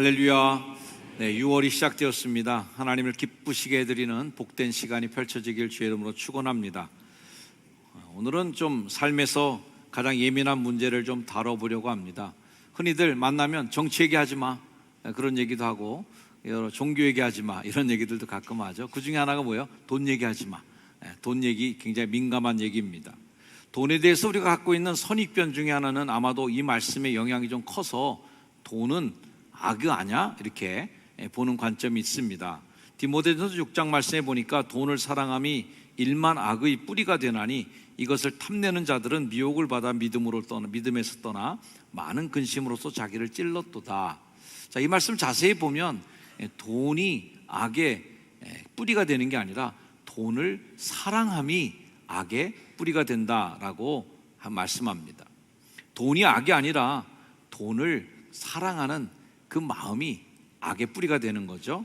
할렐루야. 네, 6월이 시작되었습니다. 하나님을 기쁘시게 해드리는 복된 시간이 펼쳐지길 주의 이름으로 축원합니다. 오늘은 좀 삶에서 가장 예민한 문제를 좀 다뤄보려고 합니다. 흔히들 만나면 정치 얘기하지 마 그런 얘기도 하고 여러 종교 얘기하지 마 이런 얘기들도 가끔 하죠. 그 중에 하나가 뭐예요? 돈 얘기하지 마. 예, 돈 얘기 굉장히 민감한 얘기입니다. 돈에 대해서 우리가 갖고 있는 선입견 중에 하나는 아마도 이 말씀의 영향이 좀 커서 돈은 악이 아냐 이렇게 예, 보는 관점이 있습니다. 디모데전서 6장 말씀에 보니까 돈을 사랑함이 일만 악의 뿌리가 되나니 이것을 탐내는 자들은 미혹을 받아 믿음으로 떠나 믿음에서 떠나 많은 근심으로서 자기를 찔렀도다. 자, 이 말씀 자세히 보면 예, 돈이 악의 예, 뿌리가 되는 게 아니라 돈을 사랑함이 악의 뿌리가 된다라고 말씀합니다. 돈이 악이 아니라 돈을 사랑하는 그 마음이 악의 뿌리가 되는 거죠.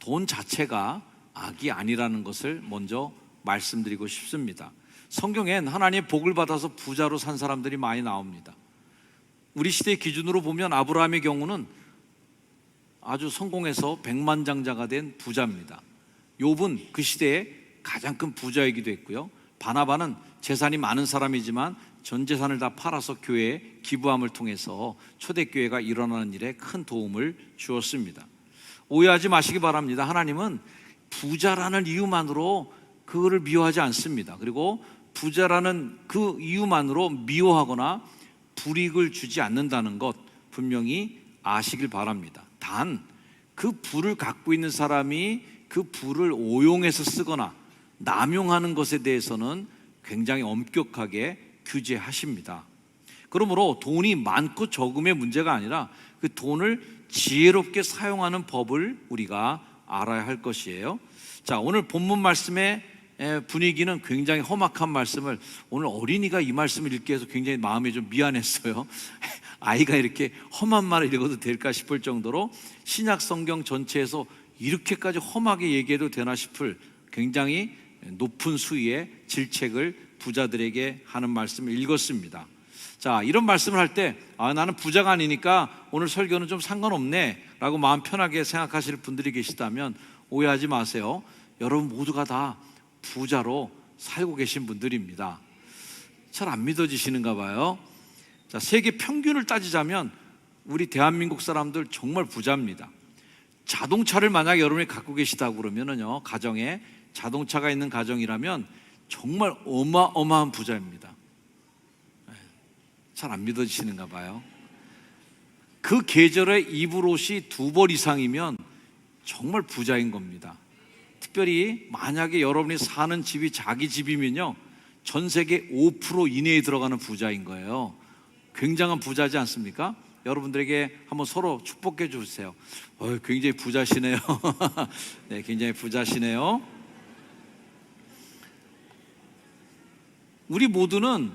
돈 자체가 악이 아니라는 것을 먼저 말씀드리고 싶습니다. 성경엔 하나님의 복을 받아서 부자로 산 사람들이 많이 나옵니다. 우리 시대 기준으로 보면 아브라함의 경우는 아주 성공해서 백만장자가 된 부자입니다. 욥은 그 시대에 가장 큰 부자이기도 했고요. 바나바는 재산이 많은 사람이지만 전 재산을 다 팔아서 교회에 기부함을 통해서 초대교회가 일어나는 일에 큰 도움을 주었습니다. 오해하지 마시기 바랍니다. 하나님은 부자라는 이유만으로 그거를 미워하지 않습니다. 그리고 부자라는 그 이유만으로 미워하거나 불이익을 주지 않는다는 것 분명히 아시길 바랍니다. 단 그 부를 갖고 있는 사람이 그 부를 오용해서 쓰거나 남용하는 것에 대해서는 굉장히 엄격하게 규제하십니다. 그러므로 돈이 많고 적음의 문제가 아니라 그 돈을 지혜롭게 사용하는 법을 우리가 알아야 할 것이에요. 자, 오늘 본문 말씀의 분위기는 굉장히 험악한 말씀을 오늘 어린이가 이 말씀을 읽게 해서 굉장히 마음이 좀 미안했어요. 아이가 이렇게 험한 말을 읽어도 될까 싶을 정도로 신약 성경 전체에서 이렇게까지 험하게 얘기해도 되나 싶을 굉장히 높은 수위의 질책을 부자들에게 하는 말씀을 읽었습니다. 자, 이런 말씀을 할 때, 아, 나는 부자가 아니니까 오늘 설교는 좀 상관없네. 라고 마음 편하게 생각하실 분들이 계시다면 오해하지 마세요. 여러분 모두가 다 부자로 살고 계신 분들입니다. 잘 안 믿어지시는가 봐요. 자, 세계 평균을 따지자면 우리 대한민국 사람들 정말 부자입니다. 자동차를 만약 여러분이 갖고 계시다고 그러면은요, 가정에 자동차가 있는 가정이라면 정말 어마어마한 부자입니다. 잘 안 믿어지시는가 봐요. 그 계절에 입을 옷이 두 벌 이상이면 정말 부자인 겁니다. 특별히 만약에 여러분이 사는 집이 자기 집이면요. 전 세계 5% 이내에 들어가는 부자인 거예요. 굉장한 부자지 않습니까? 여러분들에게 한번 서로 축복해 주세요. 어, 굉장히 부자시네요. 네, 굉장히 부자시네요. 우리 모두는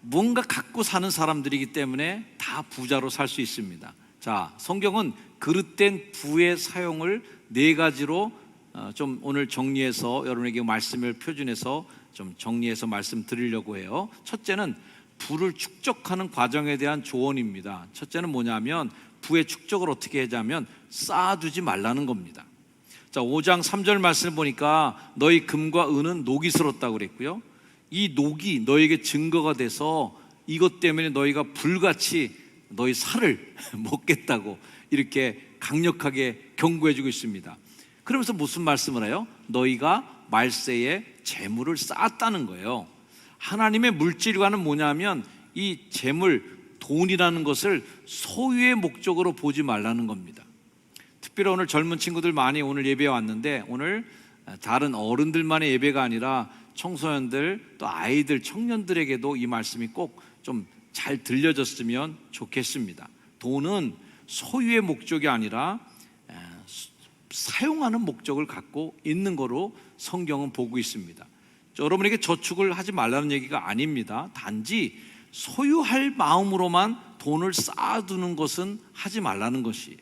뭔가 갖고 사는 사람들이기 때문에 다 부자로 살 수 있습니다. 자, 성경은 그릇된 부의 사용을 네 가지로 어, 좀 오늘 정리해서 여러분에게 말씀을 표준해서 좀 정리해서 말씀드리려고 해요. 첫째는 부를 축적하는 과정에 대한 조언입니다. 첫째는 뭐냐면 부의 축적을 어떻게 하자면 쌓아두지 말라는 겁니다. 자, 5장 3절 말씀을 보니까 너희 금과 은은 녹이 스럽다고 그랬고요. 이 녹이 너에게 증거가 돼서 이것 때문에 너희가 불같이 너희 살을 먹겠다고 이렇게 강력하게 경고해 주고 있습니다. 그러면서 무슨 말씀을 해요? 너희가 말세에 재물을 쌓았다는 거예요. 하나님의 물질과는 뭐냐면 이 재물, 돈이라는 것을 소유의 목적으로 보지 말라는 겁니다. 특별히 오늘 젊은 친구들 많이 오늘 예배에 왔는데 오늘 다른 어른들만의 예배가 아니라 청소년들 또 아이들 청년들에게도 이 말씀이 꼭 좀 잘 들려졌으면 좋겠습니다. 돈은 소유의 목적이 아니라 사용하는 목적을 갖고 있는 거로 성경은 보고 있습니다. 여러분에게 저축을 하지 말라는 얘기가 아닙니다. 단지 소유할 마음으로만 돈을 쌓아두는 것은 하지 말라는 것이.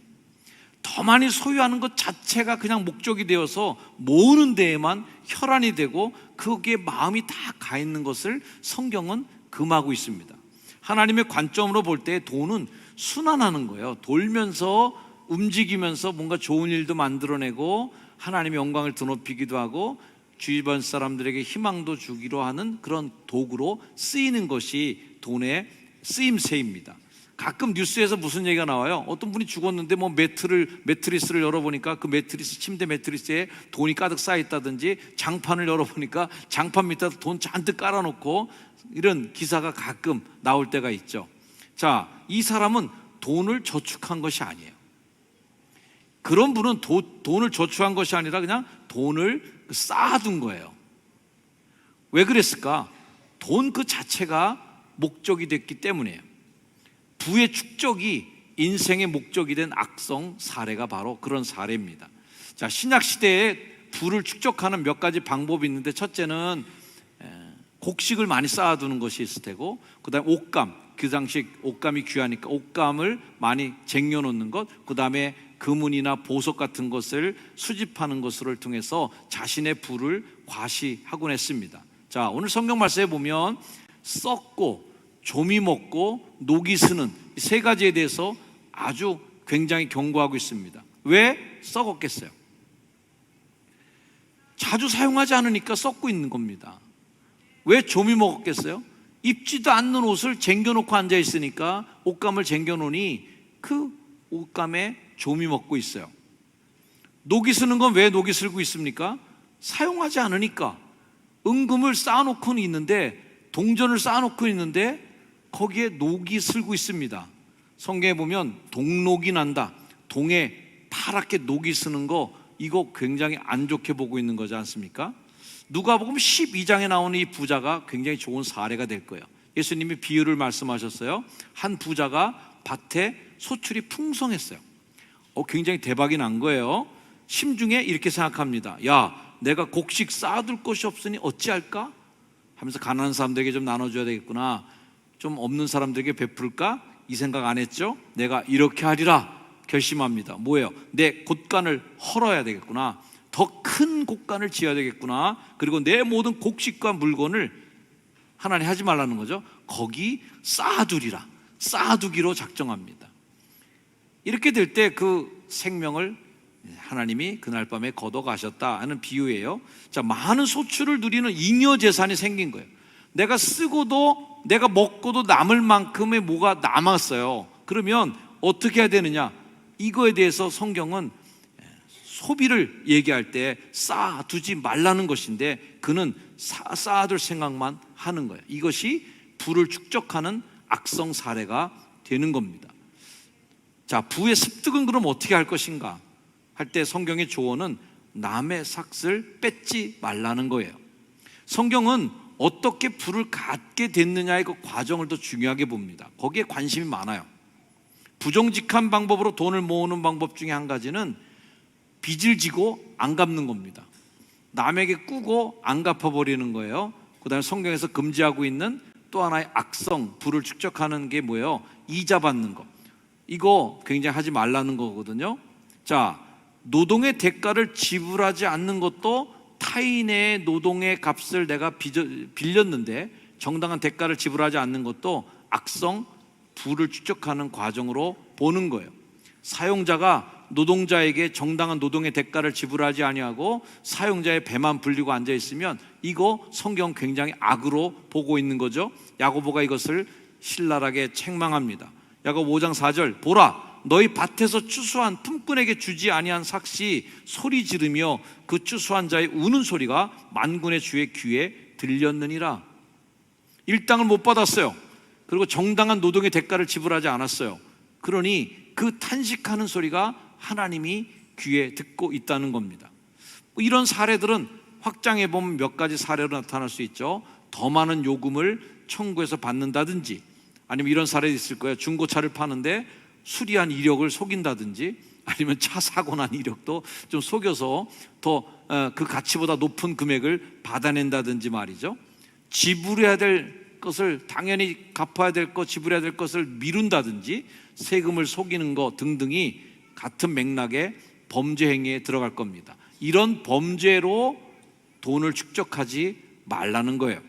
더 많이 소유하는 것 자체가 그냥 목적이 되어서 모으는 데에만 혈안이 되고 거기에 마음이 다 가 있는 것을 성경은 금하고 있습니다. 하나님의 관점으로 볼 때 돈은 순환하는 거예요. 돌면서 움직이면서 뭔가 좋은 일도 만들어내고 하나님의 영광을 드높이기도 하고 주변 사람들에게 희망도 주기로 하는 그런 도구로 쓰이는 것이 돈의 쓰임새입니다. 가끔 뉴스에서 무슨 얘기가 나와요? 어떤 분이 죽었는데 뭐 매트를 매트리스를 열어보니까 그 매트리스 침대 매트리스에 돈이 가득 쌓여 있다든지 장판을 열어보니까 장판 밑에 돈 잔뜩 깔아놓고 이런 기사가 가끔 나올 때가 있죠. 자, 이 사람은 돈을 저축한 것이 아니에요. 그런 분은 도, 돈을 저축한 것이 아니라 그냥 돈을 쌓아둔 거예요. 왜 그랬을까? 돈 그 자체가 목적이 됐기 때문이에요. 부의 축적이 인생의 목적이 된 악성 사례가 바로 그런 사례입니다. 자, 신약 시대에 부를 축적하는 몇 가지 방법이 있는데 첫째는 에, 곡식을 많이 쌓아두는 것이 있을 테고, 그다음에 옷감, 그 당시 옷감이 귀하니까 옷감을 많이 쟁여놓는 것, 그다음에 금은이나 보석 같은 것을 수집하는 것을 통해서 자신의 부를 과시하곤 했습니다. 자, 오늘 성경 말씀에 보면 썩고 조미 먹고 녹이 이세 가지에 대해서 아주 굉장히 경고하고 있습니다. 왜 썩었겠어요? 자주 사용하지 않으니까 썩고 있는 겁니다. 왜 조미 먹었겠어요? 입지도 않는 옷을 쟁겨놓고 앉아 있으니까 옷감을 쟁겨놓으니 그 옷감에 조미 먹고 있어요. 녹이 쓰는 건 왜 녹이 슬고 있습니까? 사용하지 않으니까 은금을 쌓아놓고는 있는데 동전을 쌓아놓고 있는데 거기에 녹이 슬고 있습니다. 성경에 보면 동록이 난다. 동에 파랗게 녹이 쓰는 거 이거 굉장히 안 좋게 보고 있는 거지 않습니까? 누가복음 12장에 나오는 이 부자가 굉장히 좋은 사례가 될 거예요. 예수님이 비유를 말씀하셨어요. 한 부자가 밭에 소출이 풍성했어요. 어, 굉장히 대박이 난 거예요. 심중에 이렇게 생각합니다. 야, 내가 곡식 쌓아둘 것이 없으니 어찌할까? 하면서 가난한 사람들에게 좀 나눠줘야 되겠구나. 좀 없는 사람들에게 베풀까? 이 생각 안 했죠? 내가 이렇게 하리라 결심합니다. 뭐예요? 내 곳간을 헐어야 되겠구나. 더 큰 곳간을 지어야 되겠구나. 그리고 내 모든 곡식과 물건을 하나님 하지 말라는 거죠. 거기 쌓아두리라. 쌓아두기로 작정합니다. 이렇게 될 때 그 생명을 하나님이 그날 밤에 걷어가셨다 하는 비유예요. 자, 많은 소출을 누리는 잉여 재산이 생긴 거예요. 내가 쓰고도 내가 먹고도 남을 만큼의 뭐가 남았어요. 그러면 어떻게 해야 되느냐? 이거에 대해서 성경은 소비를 얘기할 때 쌓아두지 말라는 것인데 그는 사- 쌓아둘 생각만 하는 거예요. 이것이 부를 축적하는 악성 사례가 되는 겁니다. 자, 부의 습득은 그럼 어떻게 할 것인가? 할 때 성경의 조언은 남의 삭을 뺏지 말라는 거예요. 성경은 어떻게 부를 갖게 됐느냐의 그 과정을 더 중요하게 봅니다. 거기에 관심이 많아요. 부정직한 방법으로 돈을 모으는 방법 중에 한 가지는 빚을 지고 안 갚는 겁니다. 남에게 꾸고 안 갚아버리는 거예요. 그 다음에 성경에서 금지하고 있는 또 하나의 악성, 부를 축적하는 게 뭐예요? 이자 받는 거. 이거 굉장히 하지 말라는 거거든요. 자, 노동의 대가를 지불하지 않는 것도 타인의 노동의 값을 내가 빚어, 빌렸는데 정당한 대가를 지불하지 않는 것도 악성, 부를 축적하는 과정으로 보는 거예요. 사용자가 노동자에게 정당한 노동의 대가를 지불하지 아니하고 사용자의 배만 불리고 앉아 있으면 이거 성경 굉장히 악으로 보고 있는 거죠. 야고보가 이것을 신랄하게 책망합니다. 야고보 5장 4절 보라 너희 밭에서 추수한 품꾼에게 주지 아니한 삭시 소리 지르며 그 추수한 자의 우는 소리가 만군의 주의 귀에 들렸느니라. 일당을 못 받았어요. 그리고 정당한 노동의 대가를 지불하지 않았어요. 그러니 그 탄식하는 소리가 하나님이 귀에 듣고 있다는 겁니다. 뭐 이런 사례들은 확장해 보면 몇 가지 사례로 나타날 수 있죠. 더 많은 요금을 청구해서 받는다든지 아니면 이런 사례도 있을 거예요. 중고차를 파는데 수리한 이력을 속인다든지 아니면 차 사고 난 이력도 좀 속여서 더 그 가치보다 높은 금액을 받아낸다든지 말이죠. 지불해야 될 것을 당연히 갚아야 될 것, 지불해야 될 것을 미룬다든지 세금을 속이는 것 등등이 같은 맥락의 범죄 행위에 들어갈 겁니다. 이런 범죄로 돈을 축적하지 말라는 거예요.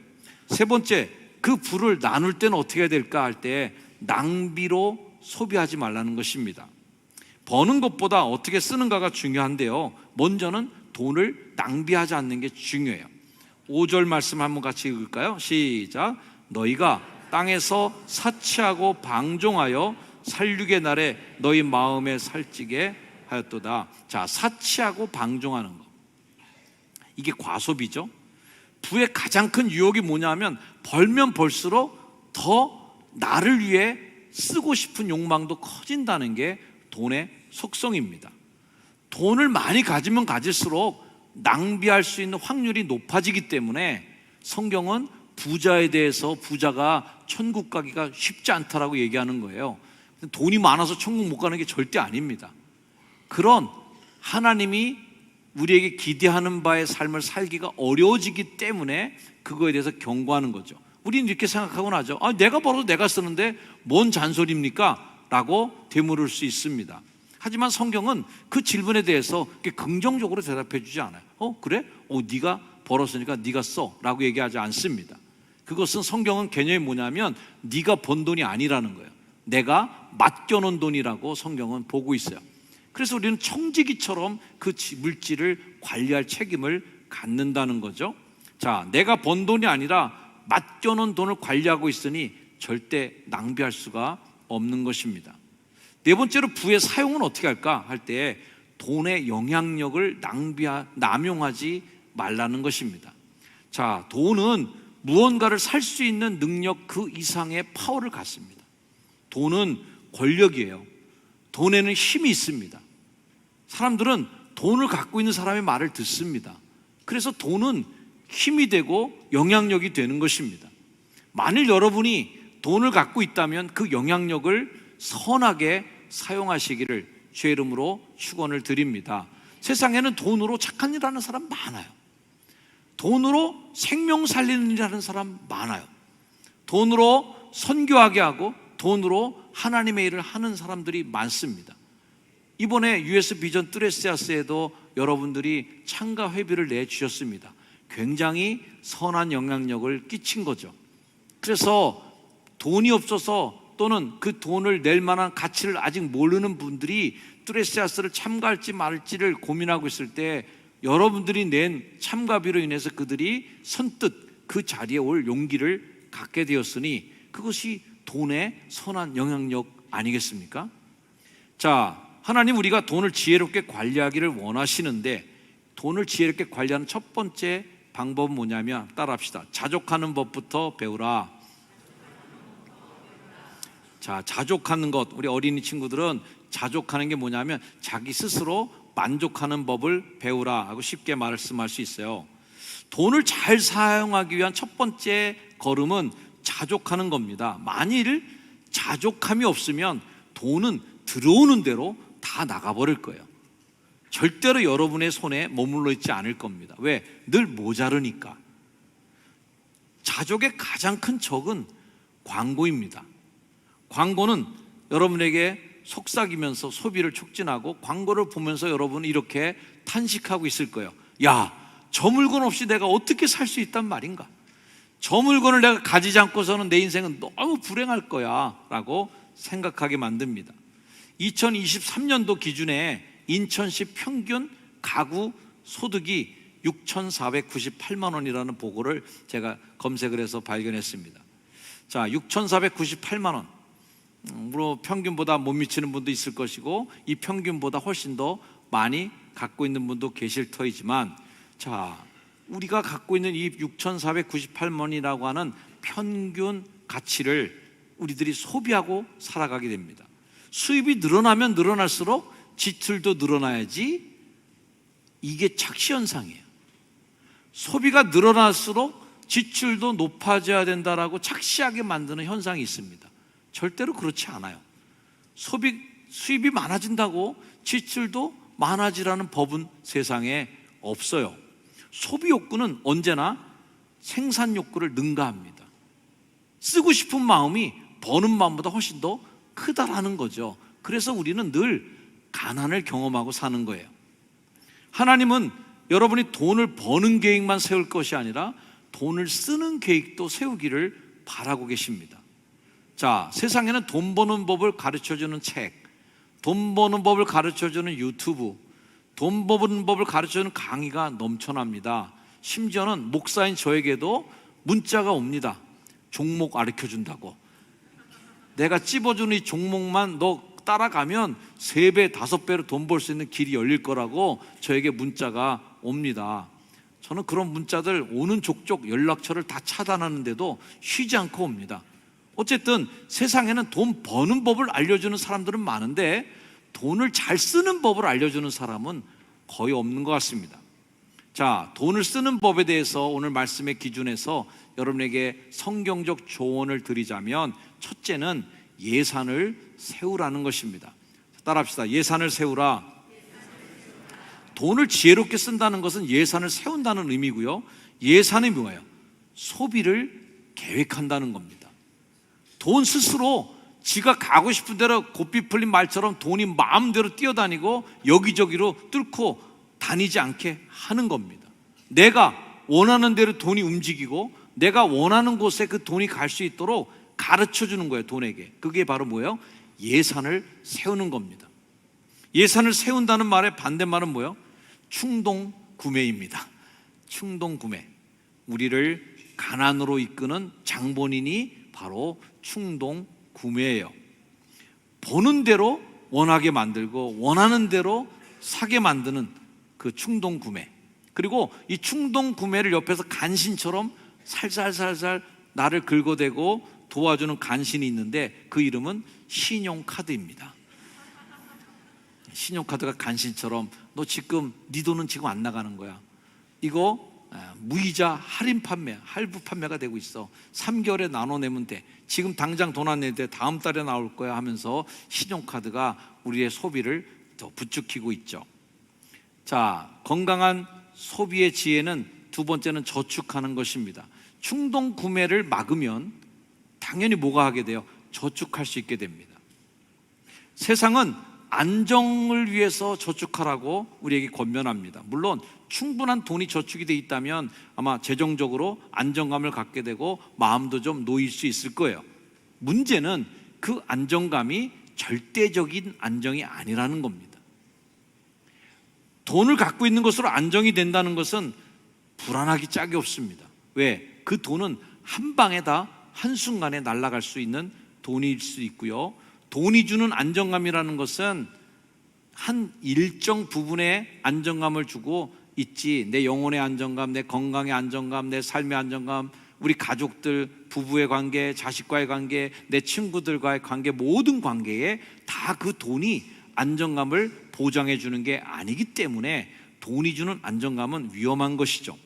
세 번째, 그 부를 나눌 때는 어떻게 해야 될까 할 때 낭비로 소비하지 말라는 것입니다. 버는 것보다 어떻게 쓰는가가 중요한데요. 먼저는 돈을 낭비하지 않는 게 중요해요. 5절 말씀 한번 같이 읽을까요? 시작. 너희가 땅에서 사치하고 방종하여 살육의 날에 너희 마음에 살찌게 하였도다. 자, 사치하고 방종하는 거. 이게 과소비죠. 부의 가장 큰 유혹이 뭐냐면 벌면 벌수록 더 나를 위해 쓰고 싶은 욕망도 커진다는 게 돈의 속성입니다. 돈을 많이 가지면 가질수록 낭비할 수 있는 확률이 높아지기 때문에 성경은 부자에 대해서 부자가 천국 가기가 쉽지 않다라고 얘기하는 거예요. 돈이 많아서 천국 못 가는 게 절대 아닙니다. 그런 하나님이 우리에게 기대하는 바의 삶을 살기가 어려워지기 때문에 그거에 대해서 경고하는 거죠. 우리는 이렇게 생각하고 나죠. 아, 내가 벌어도 내가 쓰는데 뭔 잔소리입니까? 라고 되물을 수 있습니다. 하지만 성경은 그 질문에 대해서 긍정적으로 대답해 주지 않아요. 어, 그래? 어, 네가 벌었으니까 네가 써. 라고 얘기하지 않습니다. 그것은 성경은 개념이 뭐냐면 네가 번 돈이 아니라는 거예요. 내가 맡겨놓은 돈이라고 성경은 보고 있어요. 그래서 우리는 청지기처럼 그 지- 물질을 관리할 책임을 갖는다는 거죠. 자, 내가 번 돈이 아니라 맡겨놓은 돈을 관리하고 있으니 절대 낭비할 수가 없는 것입니다. 네 번째로 부의 사용은 어떻게 할까 할 때 돈의 영향력을 낭비하 남용하지 말라는 것입니다. 자, 돈은 무언가를 살 수 있는 능력 그 이상의 파워를 갖습니다. 돈은 권력이에요. 돈에는 힘이 있습니다. 사람들은 돈을 갖고 있는 사람의 말을 듣습니다. 그래서 돈은 힘이 되고 영향력이 되는 것입니다. 만일 여러분이 돈을 갖고 있다면 그 영향력을 선하게 사용하시기를 주의 이름으로 축원을 드립니다. 세상에는 돈으로 착한 일 하는 사람 많아요. 돈으로 생명 살리는 일 하는 사람 많아요. 돈으로 선교하게 하고 돈으로 하나님의 일을 하는 사람들이 많습니다. 이번에 US 비전 트레스야스에도 여러분들이 참가 회비를 내주셨습니다. 굉장히 선한 영향력을 끼친 거죠. 그래서 돈이 없어서 또는 그 돈을 낼 만한 가치를 아직 모르는 분들이 트레스야스를 참가할지 말지를 고민하고 있을 때 여러분들이 낸 참가비로 인해서 그들이 선뜻 그 자리에 올 용기를 갖게 되었으니 그것이 돈의 선한 영향력 아니겠습니까? 자, 하나님 우리가 돈을 지혜롭게 관리하기를 원하시는데 돈을 지혜롭게 관리하는 첫 번째 방법은 뭐냐면 따라합시다. 자족하는 법부터 배우라. 자, 자족하는 것. 우리 어린이 친구들은 자족하는 게 뭐냐면 자기 스스로 만족하는 법을 배우라 하고 쉽게 말씀할 수 있어요. 돈을 잘 사용하기 위한 첫 번째 걸음은 자족하는 겁니다. 만일 자족함이 없으면 돈은 들어오는 대로 다 나가버릴 거예요. 절대로 여러분의 손에 머물러 있지 않을 겁니다. 왜? 늘 모자르니까. 자족의 가장 큰 적은 광고입니다. 광고는 여러분에게 속삭이면서 소비를 촉진하고 광고를 보면서 여러분은 이렇게 탄식하고 있을 거예요. 야, 저 물건 없이 내가 어떻게 살 수 있단 말인가? 저 물건을 내가 가지지 않고서는 내 인생은 너무 불행할 거야. 라고 생각하게 만듭니다. 2023년도 기준에 인천시 평균 가구 소득이 6,498만 원이라는 보고를 제가 검색을 해서 발견했습니다. 자, 6,498만 원. 음, 물론 평균보다 못 미치는 분도 있을 것이고 이 평균보다 훨씬 더 많이 갖고 있는 분도 계실 터이지만 자, 우리가 갖고 있는 이 6,498만 원이라고 하는 평균 가치를 우리들이 소비하고 살아가게 됩니다. 수입이 늘어나면 늘어날수록 지출도 늘어나야지 이게 착시 현상이에요. 소비가 늘어날수록 지출도 높아져야 된다라고 착시하게 만드는 현상이 있습니다. 절대로 그렇지 않아요. 소비 수입이 많아진다고 지출도 많아지라는 법은 세상에 없어요. 소비 욕구는 언제나 생산 욕구를 능가합니다. 쓰고 싶은 마음이 버는 마음보다 훨씬 더 크다라는 거죠. 그래서 우리는 늘 가난을 경험하고 사는 거예요. 하나님은 여러분이 돈을 버는 계획만 세울 것이 아니라 돈을 쓰는 계획도 세우기를 바라고 계십니다. 자, 세상에는 돈 버는 법을 가르쳐 주는 책, 돈 버는 법을 가르쳐 주는 유튜브, 돈 버는 법을 가르쳐 주는 강의가 넘쳐납니다. 심지어는 목사인 저에게도 문자가 옵니다. 종목 가르쳐 준다고. 내가 찝어주는 이 종목만 너 따라가면 세 배, 다섯 배로 돈 벌 수 있는 길이 열릴 거라고 저에게 문자가 옵니다. 저는 그런 문자들 오는 족족 연락처를 다 차단하는데도 쉬지 않고 옵니다. 어쨌든 세상에는 돈 버는 법을 알려주는 사람들은 많은데 돈을 잘 쓰는 법을 알려주는 사람은 거의 없는 것 같습니다. 자, 돈을 쓰는 법에 대해서 오늘 말씀의 기준에서 여러분에게 성경적 조언을 드리자면 첫째는 예산을 세우라는 것입니다. 따라합시다. 예산을 세우라. 돈을 지혜롭게 쓴다는 것은 예산을 세운다는 의미고요. 예산이 뭐예요? 소비를 계획한다는 겁니다. 돈 스스로 지가 가고 싶은 대로 고삐 풀린 말처럼 돈이 마음대로 뛰어다니고 여기저기로 뚫고 다니지 않게 하는 겁니다. 내가 원하는 대로 돈이 움직이고 내가 원하는 곳에 그 돈이 갈 수 있도록 가르쳐 주는 거예요, 돈에게. 그게 바로 뭐예요? 예산을 세우는 겁니다. 예산을 세운다는 말의 반대말은 뭐예요? 충동 구매입니다. 충동 구매. 우리를 가난으로 이끄는 장본인이 바로 충동 구매예요. 보는 대로 원하게 만들고 원하는 대로 사게 만드는 그 충동 구매. 그리고 이 충동 구매를 옆에서 간신처럼 살살살살 나를 긁어대고 도와주는 간신이 있는데 그 이름은 신용카드입니다. 신용카드가 간신처럼 너 지금 네 돈은 지금 안 나가는 거야. 이거 아, 무이자 할인 판매, 할부 판매가 되고 있어. 3개월에 나눠 내면 돼. 지금 당장 돈 안 내는데 다음 달에 나올 거야 하면서 신용카드가 우리의 소비를 더 부추기고 있죠. 자, 건강한 소비의 지혜는 두 번째는 저축하는 것입니다. 충동 구매를 막으면 당연히 뭐가 하게 돼요? 저축할 수 있게 됩니다. 세상은 안정을 위해서 저축하라고 우리에게 권면합니다. 물론 충분한 돈이 저축이 돼 있다면 아마 재정적으로 안정감을 갖게 되고 마음도 좀 놓일 수 있을 거예요. 문제는 그 안정감이 절대적인 안정이 아니라는 겁니다. 돈을 갖고 있는 것으로 안정이 된다는 것은 불안하기 짝이 없습니다. 왜? 그 돈은 한 방에 다 한순간에 날아갈 수 있는 돈일 수 있고요. 돈이 주는 안정감이라는 것은 한 일정 부분의 안정감을 주고 있지 내 영혼의 안정감, 내 건강의 안정감, 내 삶의 안정감, 우리 가족들, 부부의 관계, 자식과의 관계, 내 친구들과의 관계, 모든 관계에 다 그 돈이 안정감을 보장해 주는 게 아니기 때문에 돈이 주는 안정감은 위험한 것이죠.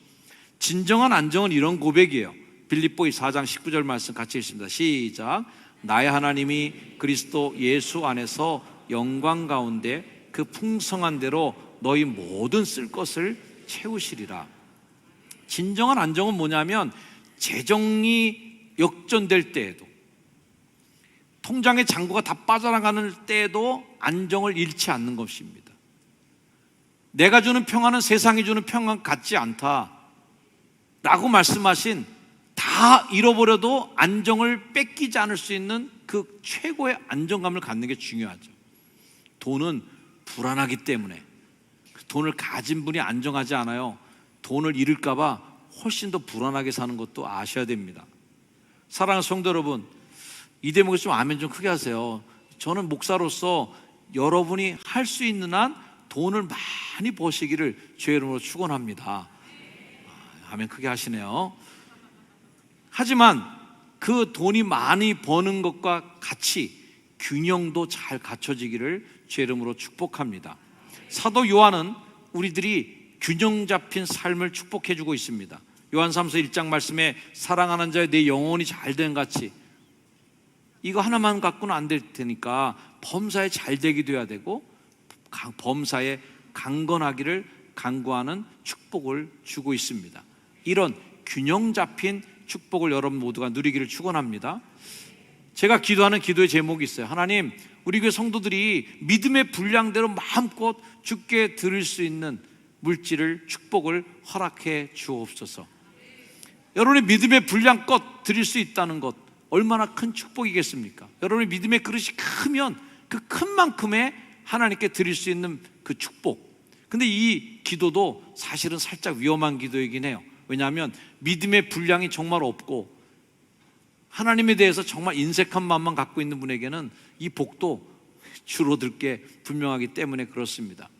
진정한 안정은 이런 고백이에요. 빌립보이 4장 19절 말씀 같이 읽습니다. 시작. 나의 하나님이 그리스도 예수 안에서 영광 가운데 그 풍성한 대로 너희 모든 쓸 것을 채우시리라. 진정한 안정은 뭐냐면 재정이 역전될 때에도 통장의 잔고가 다 빠져나가는 때에도 안정을 잃지 않는 것입니다. 내가 주는 평안은 세상이 주는 평안 같지 않다. 라고 말씀하신 다 잃어버려도 안정을 뺏기지 않을 수 있는 그 최고의 안정감을 갖는 게 중요하죠. 돈은 불안하기 때문에 그 돈을 가진 분이 안정하지 않아요. 돈을 잃을까봐 훨씬 더 불안하게 사는 것도 아셔야 됩니다. 사랑하는 성도 여러분, 이 대목에 좀 아멘 좀 크게 하세요. 저는 목사로서 여러분이 할 수 있는 한 돈을 많이 버시기를 주의 이름으로 축원합니다. 아, 아멘 크게 하시네요. 하지만 그 돈이 많이 버는 것과 같이 균형도 잘 갖춰지기를 주의 이름으로 축복합니다. 사도 요한은 우리들이 균형 잡힌 삶을 축복해 주고 있습니다. 요한 3서 1장 말씀에 사랑하는 자의 내 영혼이 잘 된 같이 이거 하나만 갖고는 안 될 테니까 범사에 잘 되게 돼야 되고 범사에 강건하기를 간구하는 축복을 주고 있습니다. 이런 균형 잡힌 축복을 여러분 모두가 누리기를 축원합니다. 제가 기도하는 기도의 제목이 있어요. 하나님, 우리 교회 성도들이 믿음의 분량대로 마음껏 죽게 드릴 수 있는 물질을 축복을 허락해 주옵소서. 여러분의 믿음의 분량껏 드릴 수 있다는 것 얼마나 큰 축복이겠습니까? 여러분의 믿음의 그릇이 크면 그 큰 만큼의 하나님께 드릴 수 있는 그 축복. 근데 이 기도도 사실은 살짝 위험한 기도이긴 해요. 왜냐하면 믿음의 분량이 정말 없고 하나님에 대해서 정말 인색한 마음만 갖고 있는 분에게는 이 복도 줄어들 게 분명하기 때문에 그렇습니다.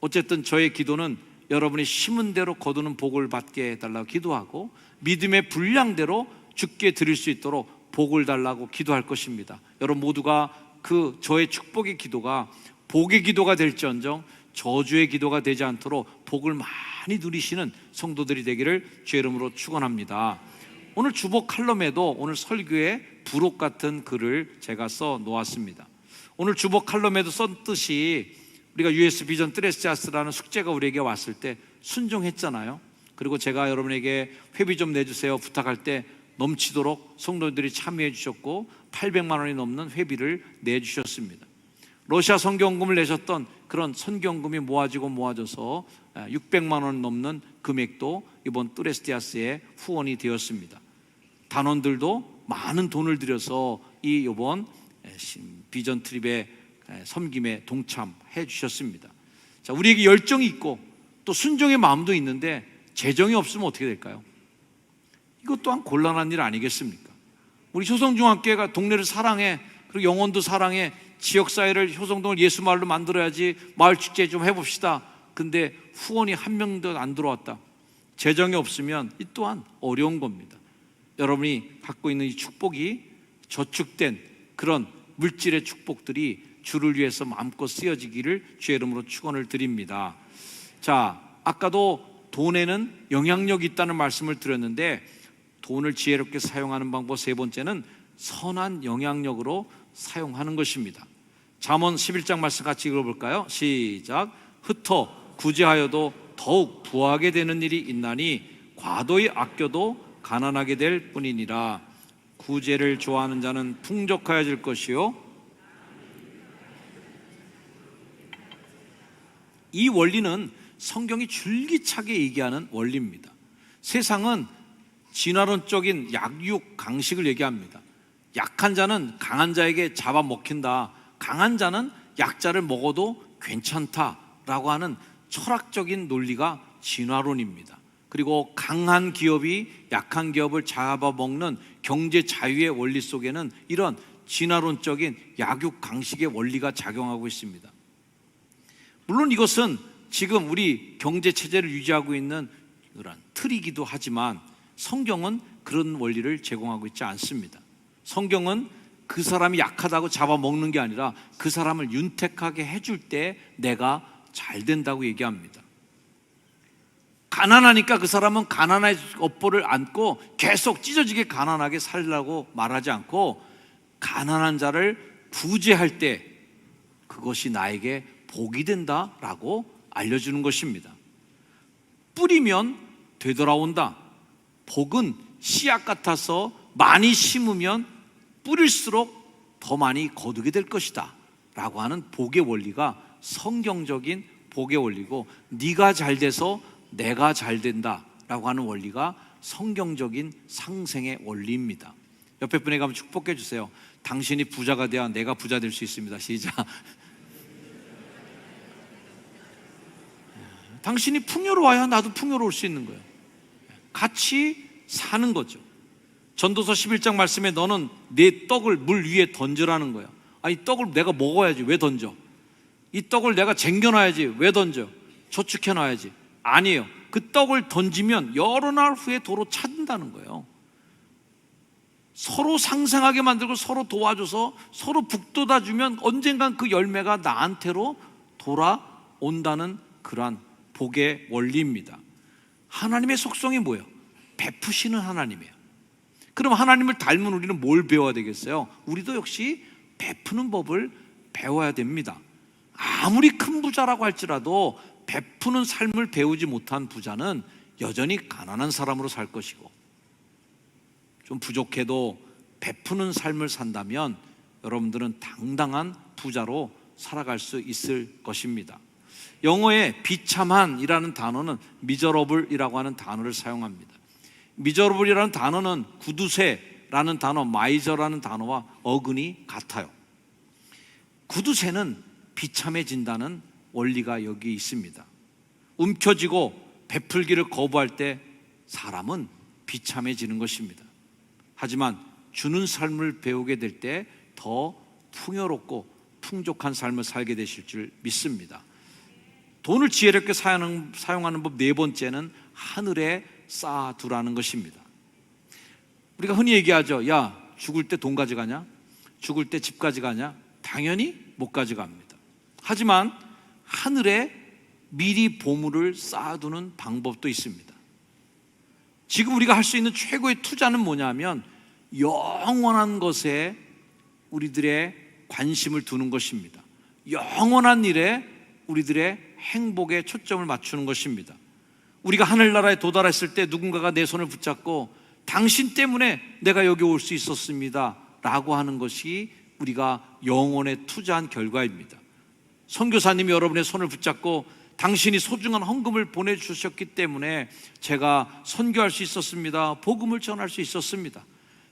어쨌든 저의 기도는 여러분이 심은 대로 거두는 복을 받게 해달라고 기도하고 믿음의 분량대로 죽게 드릴 수 있도록 복을 달라고 기도할 것입니다. 여러분 모두가 그 저의 축복의 기도가 복의 기도가 될지언정 저주의 기도가 되지 않도록 복을 많이 누리시는 성도들이 되기를 주의 이름으로 축원합니다. 오늘 주복 칼럼에도 오늘 설교에 부록 같은 글을 제가 써 놓았습니다. 오늘 주복 칼럼에도 썼듯이 우리가 US 비전 트레스자스라는 숙제가 우리에게 왔을 때 순종했잖아요. 그리고 제가 여러분에게 회비 좀 내주세요 부탁할 때 넘치도록 성도들이 참여해 주셨고 800만 원이 넘는 회비를 내주셨습니다. 러시아 선경금을 내셨던 그런 선경금이 모아지고 모아져서 600만 원 넘는 금액도 이번 뚜레스티아스의 후원이 되었습니다. 단원들도 많은 돈을 들여서 이 이번 비전 트립의 섬김에 동참해 주셨습니다. 자, 우리에게 열정이 있고 또 순종의 마음도 있는데 재정이 없으면 어떻게 될까요? 이것 또한 곤란한 일 아니겠습니까? 우리 효성중학교가 동네를 사랑해 그리고 영혼도 사랑해 지역사회를 효성동을 예수 마을로 만들어야지 마을 축제 좀 해봅시다. 근데 후원이 한 명도 안 들어왔다. 재정이 없으면 이 또한 어려운 겁니다. 여러분이 갖고 있는 이 축복이 저축된 그런 물질의 축복들이 주를 위해서 마음껏 쓰여지기를 주의 이름으로 축원을 드립니다. 자, 아까도 돈에는 영향력이 있다는 말씀을 드렸는데 돈을 지혜롭게 사용하는 방법 세 번째는 선한 영향력으로 사용하는 것입니다. 잠언 11장 말씀 같이 읽어볼까요? 시작. 흩어 구제하여도 더욱 부하게 되는 일이 있나니 과도히 아껴도 가난하게 될 뿐이니라. 구제를 좋아하는 자는 풍족하여질 것이요. 이 원리는 성경이 줄기차게 얘기하는 원리입니다. 세상은 진화론적인 약육 강식을 얘기합니다. 약한 자는 강한 자에게 잡아먹힌다. 강한 자는 약자를 먹어도 괜찮다라고 하는 철학적인 논리가 진화론입니다. 그리고 강한 기업이 약한 기업을 잡아먹는 경제 자유의 원리 속에는 이런 진화론적인 약육 강식의 원리가 작용하고 있습니다. 물론 이것은 지금 우리 경제 체제를 유지하고 있는 그런 틀이기도 하지만 성경은 그런 원리를 제공하고 있지 않습니다. 성경은 그 사람이 약하다고 잡아먹는 게 아니라 그 사람을 윤택하게 해줄 때 내가 잘 된다고 얘기합니다. 가난하니까 그 사람은 가난의 업보를 안고 계속 찢어지게 가난하게 살라고 말하지 않고 가난한 자를 구제할 때 그것이 나에게 복이 된다라고 알려주는 것입니다. 뿌리면 되돌아온다. 복은 씨앗 같아서 많이 심으면 뿌릴수록 더 많이 거두게 될 것이다. 라고 하는 복의 원리가 성경적인 복의 원리고 네가 잘 돼서 내가 잘 된다라고 하는 원리가 성경적인 상생의 원리입니다. 옆에 분에게 한번 축복해 주세요. 당신이 부자가 돼야 내가 부자 될 수 있습니다. 시작. 당신이 풍요로워야 나도 풍요로울 수 있는 거예요. 같이 사는 거죠. 전도서 11장 말씀에 너는 내 떡을 물 위에 던져라는 거야. 아니 떡을 내가 먹어야지 왜 던져? 이 떡을 내가 쟁겨놔야지 왜 던져? 저축해놔야지. 아니에요. 그 떡을 던지면 여러 날 후에 도로 찾는다는 거예요. 서로 상생하게 만들고 서로 도와줘서 서로 북돋아 주면 언젠간 그 열매가 나한테로 돌아온다는 그러한 복의 원리입니다. 하나님의 속성이 뭐예요? 베푸시는 하나님이에요. 그럼 하나님을 닮은 우리는 뭘 배워야 되겠어요? 우리도 역시 베푸는 법을 배워야 됩니다. 아무리 큰 부자라고 할지라도 베푸는 삶을 배우지 못한 부자는 여전히 가난한 사람으로 살 것이고 좀 부족해도 베푸는 삶을 산다면 여러분들은 당당한 부자로 살아갈 수 있을 것입니다. 영어의 비참한이라는 단어는 미저러블이라고 하는 단어를 사용합니다. 미저러블이라는 단어는 구두쇠라는 단어, 마이저라는 단어와 어근이 같아요. 구두쇠는 비참해진다는 원리가 여기 있습니다. 움켜쥐고 베풀기를 거부할 때 사람은 비참해지는 것입니다. 하지만 주는 삶을 배우게 될 때 더 풍요롭고 풍족한 삶을 살게 되실 줄 믿습니다. 돈을 지혜롭게 사용하는, 사용하는 법 네 번째는 하늘에 쌓아두라는 것입니다. 우리가 흔히 얘기하죠. 야, 죽을 때 돈 가져가냐? 죽을 때 집 가져가냐? 당연히 못 가져갑니다. 하지만 하늘에 미리 보물을 쌓아두는 방법도 있습니다. 지금 우리가 할 수 있는 최고의 투자는 뭐냐면 영원한 것에 우리들의 관심을 두는 것입니다. 영원한 일에 우리들의 행복에 초점을 맞추는 것입니다. 우리가 하늘나라에 도달했을 때 누군가가 내 손을 붙잡고 당신 때문에 내가 여기 올 수 있었습니다. 라고 하는 것이 우리가 영혼에 투자한 결과입니다. 선교사님이 여러분의 손을 붙잡고 당신이 소중한 헌금을 보내주셨기 때문에 제가 선교할 수 있었습니다. 복음을 전할 수 있었습니다.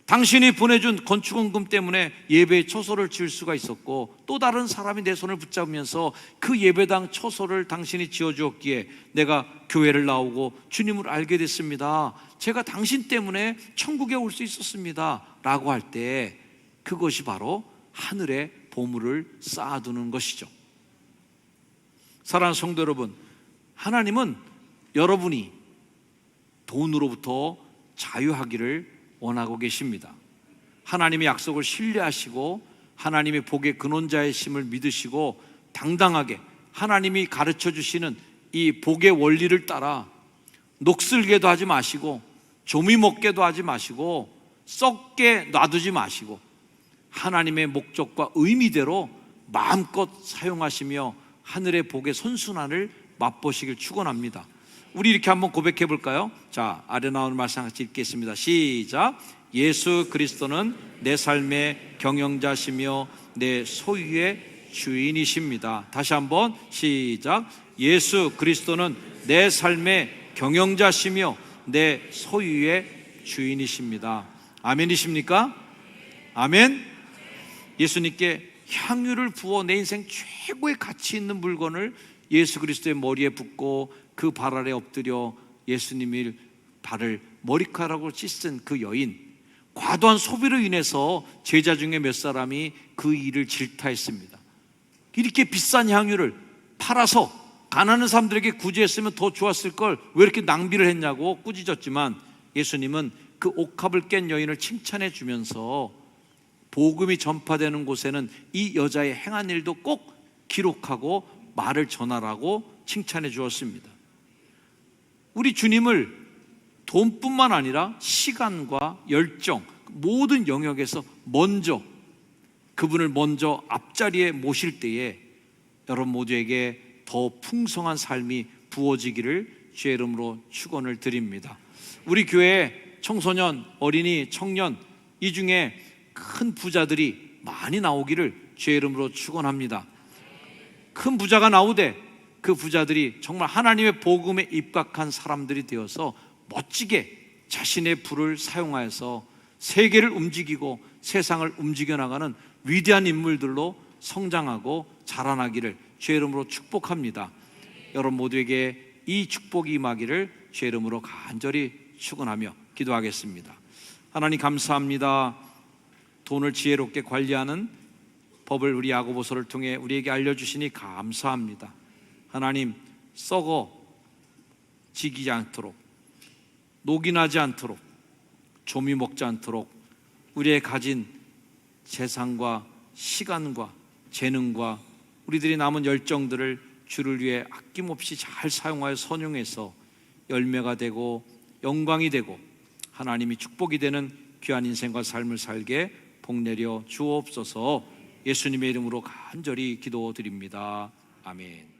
당신이 보내준 건축원금 때문에 예배의 초소를 지을 수가 있었고 또 다른 사람이 내 손을 붙잡으면서 그 예배당 초소를 당신이 지어주었기에 내가 교회를 나오고 주님을 알게 됐습니다. 제가 당신 때문에 천국에 올 수 있었습니다. 라고 할 때 그것이 바로 하늘에 보물을 쌓아두는 것이죠. 사랑하는 성도 여러분, 하나님은 여러분이 돈으로부터 자유하기를 원하고 계십니다. 하나님의 약속을 신뢰하시고 하나님의 복의 근원자의 심을 믿으시고 당당하게 하나님이 가르쳐 주시는 이 복의 원리를 따라 녹슬게도 하지 마시고 조미 먹게도 하지 마시고 썩게 놔두지 마시고 하나님의 목적과 의미대로 마음껏 사용하시며 하늘의 복의 선순환을 맛보시길 축원합니다. 우리 이렇게 한번 고백해 볼까요? 자, 아래 나오는 말씀 같이 읽겠습니다. 시작. 예수 그리스도는 내 삶의 경영자시며 내 소유의 주인이십니다. 다시 한번 시작. 예수 그리스도는 내 삶의 경영자시며 내 소유의 주인이십니다. 아멘이십니까? 아멘. 예수님께 향유를 부어 내 인생 최고의 가치 있는 물건을 예수 그리스도의 머리에 붓고 그 발 아래 엎드려 예수님의 발을 머리카락으로 씻은 그 여인 과도한 소비로 인해서 제자 중에 몇 사람이 그 일을 질타했습니다. 이렇게 비싼 향유를 팔아서 가난한 사람들에게 구제했으면 더 좋았을 걸 왜 이렇게 낭비를 했냐고 꾸짖었지만 예수님은 그 옥합을 깬 여인을 칭찬해 주면서 복음이 전파되는 곳에는 이 여자의 행한 일도 꼭 기록하고 말을 전하라고 칭찬해 주었습니다. 우리 주님을 돈뿐만 아니라 시간과 열정, 모든 영역에서 먼저 그분을 먼저 앞자리에 모실 때에 여러분 모두에게 더 풍성한 삶이 부어지기를 주의 이름으로 축원을 드립니다. 우리 교회 청소년, 어린이, 청년 이 중에 큰 부자들이 많이 나오기를 주의 이름으로 축원합니다. 큰 부자가 나오되 그 부자들이 정말 하나님의 복음에 입각한 사람들이 되어서 멋지게 자신의 불을 사용하여서 세계를 움직이고 세상을 움직여 나가는 위대한 인물들로 성장하고 자라나기를 주의 이름으로 축복합니다. 여러분 모두에게 이 축복이 임하기를 주의 이름으로 간절히 축원하며 기도하겠습니다. 하나님 감사합니다. 돈을 지혜롭게 관리하는 법을 우리 야고보서를 통해 우리에게 알려주시니 감사합니다. 하나님 썩어 지기지 않도록 녹이 나지 않도록 조미 먹지 않도록 우리의 가진 재산과 시간과 재능과 우리들이 남은 열정들을 주를 위해 아낌없이 잘 사용하여 선용해서 열매가 되고 영광이 되고 하나님이 축복이 되는 귀한 인생과 삶을 살게 복 내려 주옵소서 예수님의 이름으로 간절히 기도드립니다. 아멘.